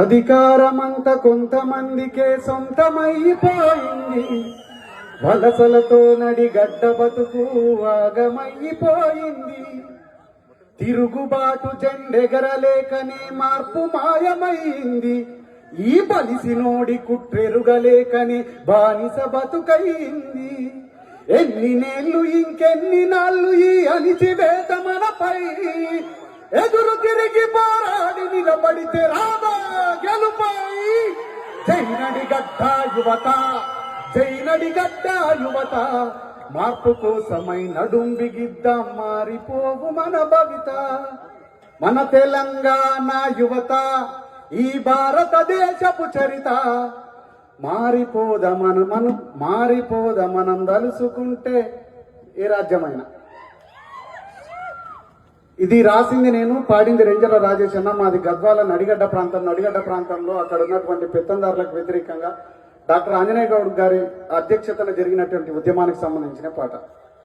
అధికారమంత కొంతమందికే సొంతమైపోయింది. వలసలతో నడి గడ్డ బతుకు ఆగమైపోయింది. తిరుగుబాటు జెండెగరలేకనే మార్పు మాయమైంది. ఈ బలిసినోడి కుట్రెరుగలేకనే బానిస బతుకయింది ఎన్ని నేళ్ళు ఇంకెన్ని నాళ్ళు ఈ అణిచివేత మనపై? ఎదురు తిరిగి పోరాడి నిలబడితే రా జైనడి గడ్డ యువత జైనడి గడ్డ యువత మార్పు కోసమై నడుంబిగిద్ద మారిపోవు మన భవిత. మన తెలంగాణ యువత ఈ భారతదేశపు చరిత మారిపోద మనం మారిపోదమనం తలుసుకుంటే ఏ రాజ్యమైనా? ఇది రాసింది నేను పాడింది రెంజల రాజేష్ అన్న. మాది గద్వాల నడిగడ్డ ప్రాంతం. నడిగడ్డ ప్రాంతంలో అక్కడ ఉన్నటువంటి పెత్తందారులకు వ్యతిరేకంగా డాక్టర్ ఆంజనేయ గౌడ్ గారి అధ్యక్షతన జరిగినటువంటి ఉద్యమానికి సంబంధించిన పాట.